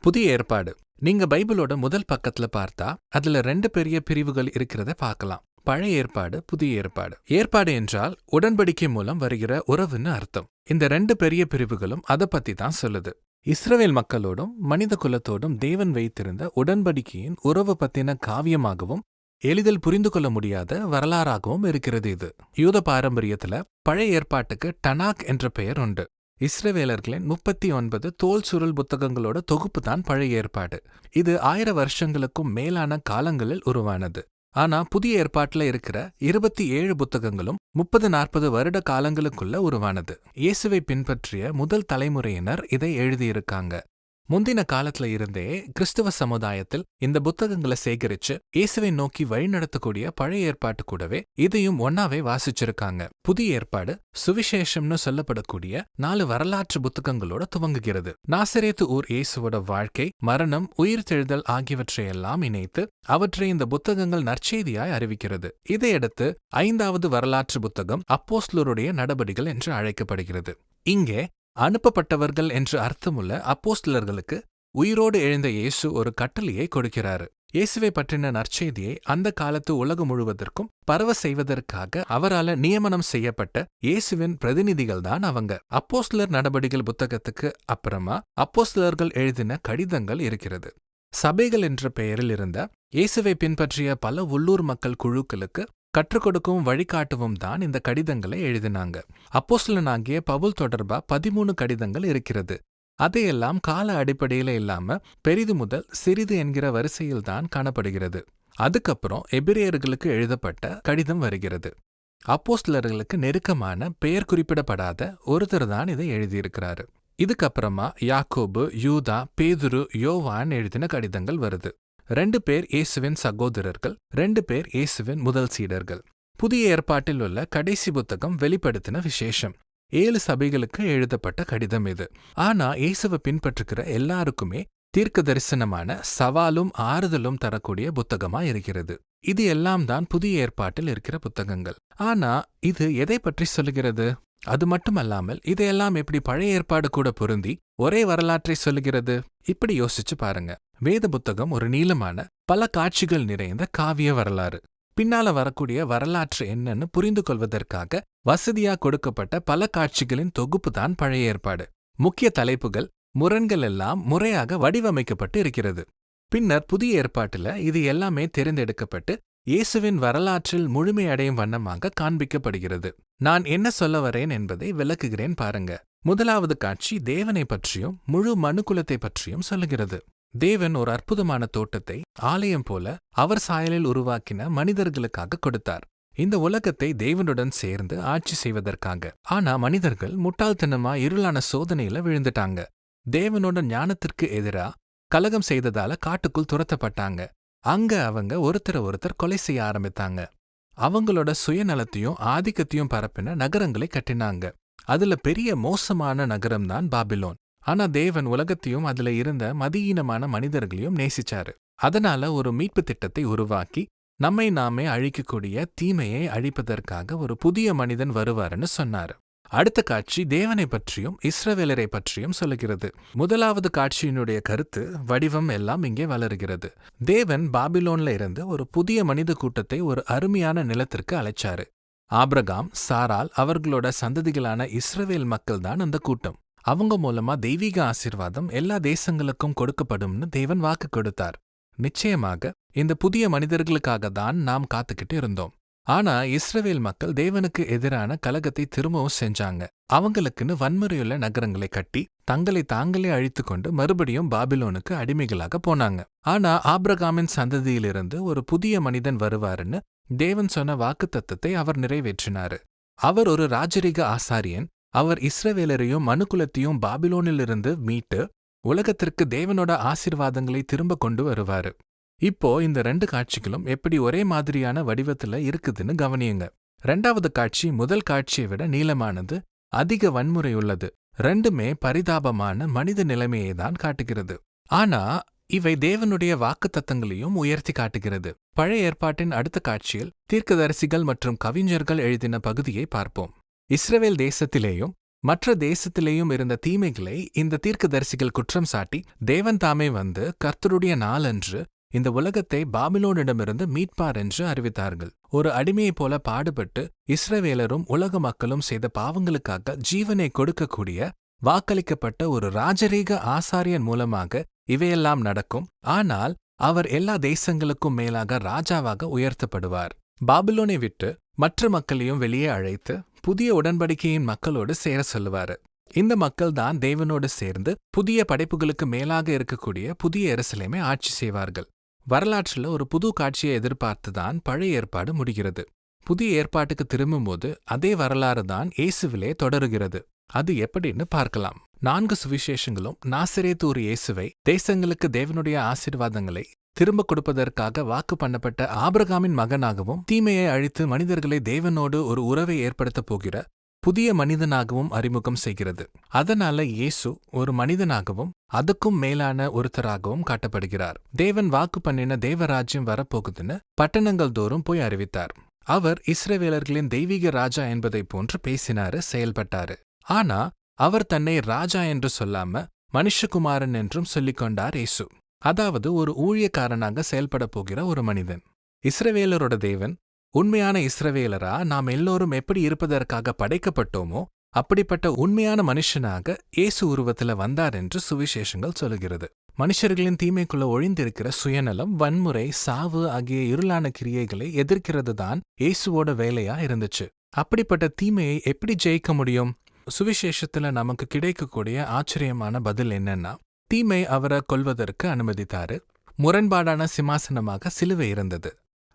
புதிய ஏற்பாடு. நீங்க பைபிளோட முதல் பக்கத்துல பார்த்தா அதுல ரெண்டு பெரிய பிரிவுகள் இருக்கிறத பார்க்கலாம். பழைய ஏற்பாடு புதிய ஏற்பாடு. ஏற்பாடு என்றால் உடன்படிக்கை மூலம் வருகிற உறவுன்னு அர்த்தம். இந்த ரெண்டு பெரிய பிரிவுகளும் அதை பத்தி தான் சொல்லுது. இஸ்ரவேல் மக்களோடும் மனித குலத்தோடும் தேவன் வைத்திருந்த உடன்படிக்கையின் உறவு பத்தின காவியமாகவும் எளிதில் புரிந்து கொள்ள முடியாத வரலாறாகவும் இருக்கிறது இது. யூத பாரம்பரியத்துல பழைய ஏற்பாட்டுக்கு டனாக் என்ற பெயர் உண்டு. இஸ்ரவேலர்களின் முப்பத்தி ஒன்பது தோல் சுருள் புத்தகங்களோட தொகுப்பு தான் பழைய ஏற்பாடு. இது ஆயிர வருஷங்களுக்கும் மேலான காலங்களில் உருவானது. ஆனா புதிய ஏற்பாட்டுல இருக்கிற இருபத்தி ஏழு புத்தகங்களும் முப்பது நாற்பது வருட காலங்களுக்குள்ள உருவானது. இயேசுவை பின்பற்றிய முதல் தலைமுறையினர் இதை எழுதியிருக்காங்க. முந்தின காலத்துல இருந்தே கிறிஸ்துவ சமுதாயத்தில் இந்த புத்தகங்களை சேகரிச்சு இயேசுவை நோக்கி வழிநடத்தக்கூடிய பழைய ஏற்பாட்டு கூடவே இதையும் ஒன்னாவே வாசிச்சிருக்காங்க. புதிய ஏற்பாடு சுவிசேஷம்னு சொல்லப்படக்கூடிய நாலு வரலாற்று புத்தகங்களோட துவங்குகிறது. நாசரேத்து ஊர் இயேசுவோட வாழ்க்கை மரணம் உயிர்த்தெழுதல் ஆகியவற்றையெல்லாம் இணைத்து அவற்றை இந்த புத்தகங்கள் நற்செய்தியாய் அறிவிக்கிறது. இதையடுத்து ஐந்தாவது வரலாற்று புத்தகம் அப்போஸ்லருடைய நடபடிகள் என்று அழைக்கப்படுகிறது. இங்கே அனுப்பப்பட்டவர்கள் என்று அர்த்தமுள்ள அப்போஸ்டலர்களுக்கு உயிரோடு எழுந்த இயேசு ஒரு கட்டளையை கொடுக்கிறாரு. இயேசுவை பற்றின நற்செய்தியை அந்த காலத்து உலகம் முழுவதற்கும் பரவ செய்வதற்காக அவரால நியமனம் செய்யப்பட்ட இயேசுவின் பிரதிநிதிகள் தான் அவங்க. அப்போஸ்லர் நடபடிகள் புத்தகத்துக்கு அப்புறமா அப்போஸ்லர்கள் எழுதின கடிதங்கள் இருக்கிறது. சபைகள் என்ற பெயரில் இருந்த இயேசுவை பின்பற்றிய பல உள்ளூர் மக்கள் குழுக்களுக்கு கற்றுக்கொடுக்கவும் வழிகாட்டவும் தான் இந்த கடிதங்களை எழுதினாங்க. அப்போஸ்லனாகிய பவுல் தொடர்பா பதிமூணு கடிதங்கள் இருக்கிறது. அதையெல்லாம் கால அடிப்படையில இல்லாம பெரிது முதல் சிறிது என்கிற வரிசையில் தான் காணப்படுகிறது. அதுக்கப்புறம் எபிரேயர்களுக்கு எழுதப்பட்ட கடிதம் வருகிறது. அப்போஸ்லர்களுக்கு நெருக்கமான பெயர் குறிப்பிடப்படாத ஒருத்தர் தான் இதை எழுதியிருக்கிறாரு. இதுக்கப்புறமா யாக்கோபு யூதா பேதுரு யோவான் எழுதின கடிதங்கள் வருது. ரெண்டு பேர் இயேசுவின் சகோதரர்கள் ரெண்டு பேர் இயேசுவின் முதல் சீடர்கள். புதிய ஏற்பாட்டில் உள்ள கடைசி புத்தகம் வெளிப்படுத்தின விசேஷம். ஏழு சபைகளுக்கு எழுதப்பட்ட கடிதம் இது. ஆனா இயேசுவை பின்பற்றுகிற எல்லாருக்குமே தீர்க்க தரிசனமான சவாலும் ஆறுதலும் தரக்கூடிய புத்தகமா இருக்கிறது. இது எல்லாம் தான் புதிய ஏற்பாட்டில் இருக்கிற புத்தகங்கள். ஆனா இது எதை பற்றி சொல்லுகிறது? அது மட்டுமல்லாமல் இதையெல்லாம் எப்படி பழைய ஏற்பாடு கூட பொருந்தி ஒரே வரலாற்றை சொல்லுகிறது? இப்படி யோசிச்சு பாருங்க. வேத புத்தகம் ஒரு நீளமான பல காட்சிகள் நிறைந்த காவிய வரலாறு. பின்னால வரக்கூடிய வரலாற்று என்னன்னு புரிந்து கொள்வதற்காக வசதியா கொடுக்கப்பட்ட பல காட்சிகளின் தொகுப்பு தான் பழைய ஏற்பாடு. முக்கிய தலைப்புகள் முரண்கள் எல்லாம் முறையாக வடிவமைக்கப்பட்டு இருக்கிறது. பின்னர் புதிய ஏற்பாட்டுல இது எல்லாமே தேர்ந்தெடுக்கப்பட்டு இயேசுவின் வரலாற்றில் முழுமையடையும் வண்ணமாக காண்பிக்கப்படுகிறது. நான் என்ன சொல்ல வரேன் என்பதை விளக்குகிறேன் பாருங்க. முதலாவது காட்சி தேவனை பற்றியும் முழு மனுக்குலத்தை பற்றியும் சொல்லுகிறது. தேவன் ஒரு அற்புதமான தோட்டத்தை ஆலயம் போல அவர் சாயலில் உருவாக்கின மனிதர்களுக்காக கொடுத்தார். இந்த உலகத்தை தேவனுடன் சேர்ந்து ஆட்சி செய்வதற்காக. ஆனா மனிதர்கள் முட்டாள்தனமா இருளான சோதனையில விழுந்துட்டாங்க. தேவனோட ஞானத்திற்கு எதிரா கலகம் செய்ததால காட்டுக்குள் துரத்தப்பட்டாங்க. அங்க அவங்க ஒருத்தரை ஒருத்தர் கொலை செய்ய ஆரம்பித்தாங்க. அவங்களோட சுயநலத்தையும் ஆதிக்கத்தையும் பரப்பின நகரங்களை கட்டினாங்க. அதுல பெரிய மோசமான நகரம்தான் பாபிலோன். ஆனா தேவன் உலகத்தையும் அதுல இருந்த மதியீனமான மனிதர்களையும் நேசிச்சாரு. அதனால ஒரு மீட்பு திட்டத்தை உருவாக்கி நம்மை நாமே அழிக்கக்கூடிய தீமையை அழிப்பதற்காக ஒரு புதிய மனிதன் வருவாருன்னு சொன்னாரு. அடுத்த காட்சி தேவனை பற்றியும் இஸ்ரவேலரை பற்றியும் சொல்லுகிறது. முதலாவது காட்சியினுடைய கருத்து வடிவம் எல்லாம் இங்கே வளருகிறது. தேவன் பாபிலோன்ல இருந்து ஒரு புதிய மனித கூட்டத்தை ஒரு அருமையான நிலத்திற்கு அழைச்சாரு. ஆப்ரகாம் சாரால் அவர்களோட சந்ததிகளான இஸ்ரவேல் மக்கள் தான் அந்த கூட்டம். அவங்க மூலமா தெய்வீக ஆசிர்வாதம் எல்லா தேசங்களுக்கும் கொடுக்கப்படும்னு தேவன் வாக்கு கொடுத்தார். நிச்சயமாக இந்த புதிய மனிதர்களுக்காக தான் நாம் காத்துக்கிட்டு இருந்தோம். ஆனா இஸ்ரவேல் மக்கள் தேவனுக்கு எதிரான கலகத்தை திரும்பவும் செஞ்சாங்க. அவங்களுக்குன்னு வன்முறையுள்ள நகரங்களை கட்டி தங்களை தாங்களே அழித்து கொண்டு மறுபடியும் பாபிலோனுக்கு அடிமைகளாக போனாங்க. ஆனா ஆப்ரகாமின் சந்ததியிலிருந்து ஒரு புதிய மனிதன் வருவாருன்னு தேவன் சொன்ன வாக்கு தத்தத்தை அவர் நிறைவேற்றினாரு. அவர் ஒரு ராஜரிக ஆசாரியன் அவர் இஸ்ரவேலரையும் மனுக்குலத்தையும் பாபிலோனிலிருந்து மீட்டு உலகத்திற்கு தேவனோட ஆசிர்வாதங்களை திரும்ப கொண்டு வருவாரு. இப்போ இந்த ரெண்டு காட்சிகளும் எப்படி ஒரே மாதிரியான வடிவத்துல இருக்குதுன்னு கவனியுங்க. ரெண்டாவது காட்சி முதல் காட்சியை விட நீளமானது அதிக வன்முறை உள்ளது ரெண்டுமே பரிதாபமான மனித நிலைமையை தான் காட்டுகிறது. ஆனா இவை தேவனுடைய வாக்குத்தத்தங்களையும் உயர்த்தி காட்டுகிறது. பழைய ஏற்பாட்டின் அடுத்த காட்சியில் தீர்க்கதரிசிகள் மற்றும் கவிஞர்கள் எழுதின பகுதியை பார்ப்போம். இஸ்ரவேல் தேசத்திலேயும் மற்ற தேசத்திலேயும் இருந்த தீமைகளை இந்த தீர்க்கதரிசிகள் குற்றம் சாட்டி தேவன் தாமே வந்து கர்த்தருடைய நாளன்று இந்த உலகத்தை பாபிலோனிடமிருந்து மீட்பார் என்று அறிவித்தார்கள். ஒரு அடிமையைப் போல பாடுபட்டு இஸ்ரவேலரும் உலக மக்களும் செய்த பாவங்களுக்காக ஜீவனை கொடுக்கக்கூடிய வாக்களிக்கப்பட்ட ஒரு ராஜரீக ஆசாரியன் மூலமாக இவையெல்லாம் நடக்கும். ஆனால் அவர் எல்லா தேசங்களுக்கும் மேலாக ராஜாவாக உயர்த்தப்படுவார். பாபிலோனை விட்டு மற்ற மக்களையும் வெளியே அழைத்து புதிய உடன்படிக்கையின் மக்களோடு சேர சொல்லுவாரு. இந்த மக்கள் தான் தேவனோடு சேர்ந்து புதிய படைப்புகளுக்கு மேலாக இருக்கக்கூடிய புதிய எருசலேமை ஆட்சி செய்வார்கள். வரலாற்றில் ஒரு புது காட்சியை எதிர்பார்த்துதான் பழைய ஏற்பாடு முடிகிறது. புதிய ஏற்பாட்டுக்கு திரும்பும்போது அதே வரலாறு தான் இயேசுவிலே தொடருகிறது. அது எப்படின்னு பார்க்கலாம். நான்கு சுவிசேஷங்களும் நாசிரேத்தூர் இயேசுவை தேசங்களுக்கு தேவனுடைய ஆசீர்வாதங்களை திரும்ப கொடுப்பதற்காக வாக்கு பண்ணப்பட்ட ஆபிரகாமின் மகனாகவும் தீமையை அழித்து மனிதர்களை தேவனோடு ஒரு உறவை ஏற்படுத்தப் போகிற புதிய மனிதனாகவும் அறிமுகம் செய்கிறது. அதனால இயேசு ஒரு மனிதனாகவும் அதுக்கும் மேலான ஒருத்தராகவும் காட்டப்படுகிறார். தேவன் வாக்கு பண்ணின தேவராஜ்யம் வரப்போகுதுன்னு பட்டணங்கள் தோறும் போய் அறிவித்தார். அவர் இஸ்ரேவேலர்களின் தெய்வீக ராஜா என்பதைப் போன்று பேசினாரு செயல்பட்டாரு. ஆனா அவர் தன்னை ராஜா என்று சொல்லாம மனுஷகுமாரன் என்றும் சொல்லிக் கொண்டார் இயேசு. அதாவது ஒரு ஊழியக்காரனாக செயல்பட போகிற ஒரு மனிதன். இஸ்ரவேலரோட தேவன் உண்மையான இஸ்ரவேலரா நாம் எல்லோரும் எப்படி இருப்பதற்காக படைக்கப்பட்டோமோ அப்படிப்பட்ட உண்மையான மனுஷனாக இயேசு உருவத்துல வந்தார் என்று சுவிசேஷங்கள் சொல்லுகிறது. மனுஷர்களின் தீமைக்குள்ள ஒழிந்திருக்கிற சுயநலம் வன்முறை சாவு ஆகிய இருளான கிரியைகளை எதிர்க்கிறது தான் இயேசுவோட வேலையா இருந்துச்சு. அப்படிப்பட்ட தீமையை எப்படி ஜெயிக்க முடியும்? சுவிசேஷத்துல நமக்கு கிடைக்கக்கூடிய ஆச்சரியமான பதில் என்னன்னா தீமை அவரை கொல்வதற்கு அனுமதித்தாரு. முரண்பாடான சிம்மாசனமாக சிலுவை இருந்தது.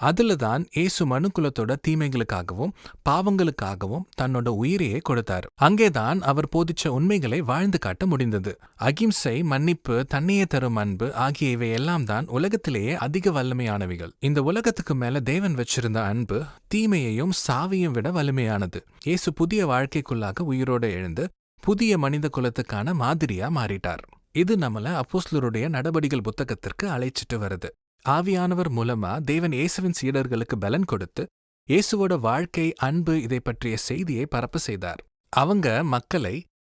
அதுல தான் ஏசு மனுக்குலத்தோட தீமைகளுக்காகவும் பாவங்களுக்காகவும் தன்னோட உயிரையே கொடுத்தார். அங்கேதான் அவர் போதிச்ச உண்மைகளை வாழ்ந்து காட்ட முடிந்தது. அகிம்சை மன்னிப்பு தன்னையே தரும் அன்பு ஆகிய இவை எல்லாம் தான் உலகத்திலேயே அதிக வல்லமையானவைகள். இந்த உலகத்துக்கு மேல தேவன் வச்சிருந்த அன்பு தீமையையும் சாவையும் விட வலிமையானது. இயேசு புதிய வாழ்க்கைக்குள்ளாக உயிரோடு எழுந்து புதிய மனித குலத்துக்கான மாதிரியா மாறிட்டார். இது நம்மள அப்போஸ்லருடைய நடபடிகள் புத்தகத்திற்கு அழைச்சிட்டு வருது. ஆவியானவர் மூலமா தேவன் இயேசுவின் சீடர்களுக்கு பலன் கொடுத்து இயேசுவோட வாழ்க்கை அன்பு இதை பற்றிய செய்தியை பரப்பு செய்தார். அவங்க மக்களை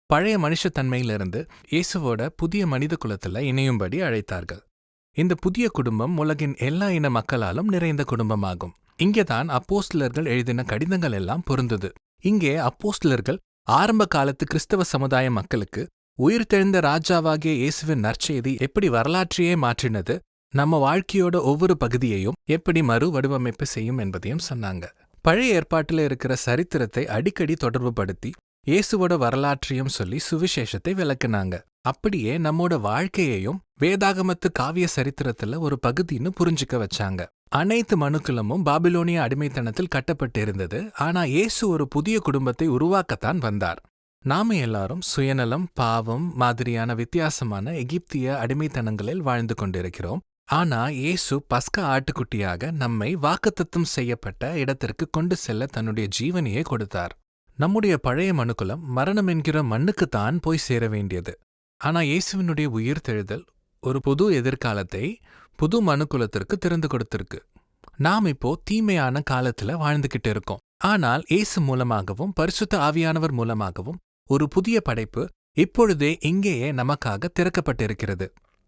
பழைய மனுஷத்தன்மையிலிருந்து இயேசுவோட புதிய மனித குலத்துல இணையும்படி அழைத்தார்கள். இந்த புதிய குடும்பம் உலகின் எல்லா இன மக்களாலும் நிறைந்த குடும்பமாகும். இங்கேதான் அப்போஸ்லர்கள் எழுதின கடிதங்கள் எல்லாம் பொருந்தது. இங்கே அப்போஸ்லர்கள் ஆரம்ப காலத்து கிறிஸ்தவ சமுதாய மக்களுக்கு உயிர்த்தெழுந்த ராஜாவாகிய இயேசுவின் நற்செய்தி எப்படி வரலாற்றையே மாற்றினது நம்ம வாழ்க்கையோட ஒவ்வொரு பகுதியையும் எப்படி மறு வடிவமைப்பு செய்யும் என்பதையும் சொன்னாங்க. பழைய ஏற்பாட்டில் இருக்கிற சரித்திரத்தை அடிக்கடி தொடர்புபடுத்தி இயேசுவோட வரலாற்றையும் சொல்லி சுவிசேஷத்தை விளக்குனாங்க. அப்படியே நம்மோட வாழ்க்கையையும் வேதாகமத்து காவிய சரித்திரத்துல ஒரு பகுதின்னு புரிஞ்சுக்க வச்சாங்க. அனைத்து மனுக்குலமும் பாபிலோனிய அடிமைத்தனத்தில் கட்டப்பட்டிருந்தது ஆனா இயேசு ஒரு புதிய குடும்பத்தை உருவாக்கத்தான் வந்தார். நாம எல்லாரும் சுயநலம் பாவம் மாதிரியான வித்தியாசமான எகிப்திய அடிமைத்தனங்களில் வாழ்ந்து கொண்டிருக்கிறோம். ஆனா இயேசு பஸ்க ஆட்டுக்குட்டியாக நம்மை வாக்குத்தத்தம் செய்யப்பட்ட இடத்திற்கு கொண்டு செல்ல தன்னுடைய ஜீவனையே கொடுத்தார். நம்முடைய பழைய மனுக்குலம் மரணம் என்கிற மண்ணுக்குத்தான் போய் சேர வேண்டியது. ஆனா இயேசுவினுடைய உயிர் தெழுதல் ஒரு புது எதிர்காலத்தை புது மனுக்குலத்திற்கு திறந்து கொடுத்திருக்கு. நாம் இப்போ தீமையான காலத்துல வாழ்ந்துகிட்டு இருக்கோம். ஆனால் இயேசு மூலமாகவும் பரிசுத்த ஆவியானவர் மூலமாகவும் ஒரு புதிய படைப்பு இப்பொழுதே இங்கேயே நமக்காக திறக்கப்பட்டிருக்கிறது.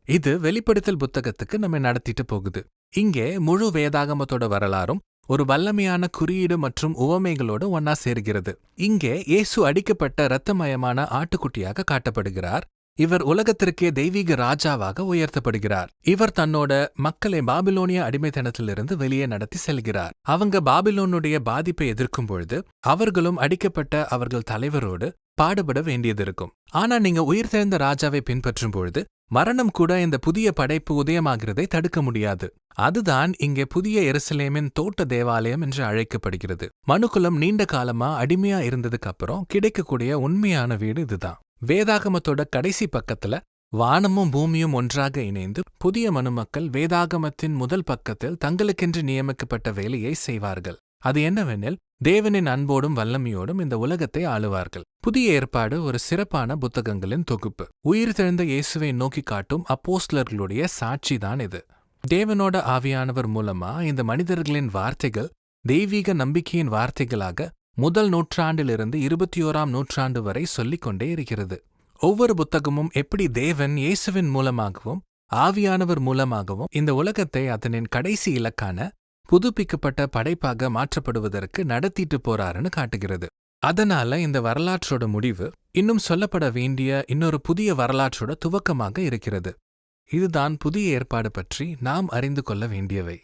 இது வெளிப்படுத்தல் புத்தகத்துக்கு நம்ம நடத்திட்டு போகுது. இங்கே முழு வேதாகமத்தோட வரலாறும் ஒரு வல்லமையான குறியீடு மற்றும் உவமைகளோடு ஒன்னா சேர்கிறது. இங்கே இயேசு அடிக்கப்பட்ட இரத்தமயமான ஆட்டுக்குட்டியாக காட்டப்படுகிறார். இவர் உலகத்திற்கே தெய்வீக ராஜாவாக உயர்த்தப்படுகிறார். இவர் தன்னோட மக்களை பாபிலோனிய அடிமைத்தனத்திலிருந்து வெளியே நடத்தி செல்கிறார். அவங்க பாபிலோனுடைய பாதிப்பை எதிர்க்கும் பொழுது அவர்களும் அடிக்கப்பட்ட அவர்கள் தலைவரோடு பாடுபட வேண்டியது இருக்கும் ஆனா நீங்க உயிர்த்தெழுந்த ராஜாவை பின்பற்றும் பொழுது மரணம் கூட இந்த புதிய படைப்பு உதயமாகிறதை தடுக்க முடியாது. அதுதான் இங்கே புதிய எருசலேமின் தோட்ட தேவாலயம் என்று அழைக்கப்படுகிறது. மனுக்குலம் நீண்ட காலமா அடிமையா இருந்ததுக்கு அப்புறம் கிடைக்கக்கூடிய உண்மையான வீடு இதுதான். வேதாகமத்தோட கடைசி பக்கத்துல வானமும் பூமியும் ஒன்றாக இணைந்து புதிய மனுமக்கள் வேதாகமத்தின் முதல் பக்கத்தில் தங்களுக்கென்று நியமிக்கப்பட்ட வேலையை செய்வார்கள். அது என்னவெனில் தேவனின் அன்போடும் வல்லமையோடும் இந்த உலகத்தை ஆளுவார்கள். புதிய ஏற்பாடு ஒரு சிறப்பான புத்தகங்களின் தொகுப்பு. உயிர் தெழுந்த இயேசுவை நோக்கி காட்டும் அப்போஸ்லர்களுடைய சாட்சி தான் இது. தேவனோட ஆவியானவர் மூலமா இந்த மனிதர்களின் வார்த்தைகள் தெய்வீக நம்பிக்கையின் வார்த்தைகளாக முதல் நூற்றாண்டிலிருந்து இருபத்தி ஓராம் நூற்றாண்டு வரை சொல்லிக்கொண்டே இருக்கிறது. ஒவ்வொரு புத்தகமும் எப்படி தேவன் இயேசுவின் மூலமாகவும் ஆவியானவர் மூலமாகவும் இந்த உலகத்தை அதனின் கடைசி இலக்கான புதுப்பிக்கப்பட்ட படைப்பாக மாற்றப்படுவதற்கு நடத்திட்டு போறாருன்னு காட்டுகிறது. அதனால இந்த வரலாற்றோட முடிவு இன்னும் சொல்லப்பட வேண்டிய இன்னொரு புதிய வரலாற்றோட துவக்கமாக இருக்கிறது. இதுதான் புதிய ஏற்பாடு பற்றி நாம் அறிந்து கொள்ள வேண்டியவை.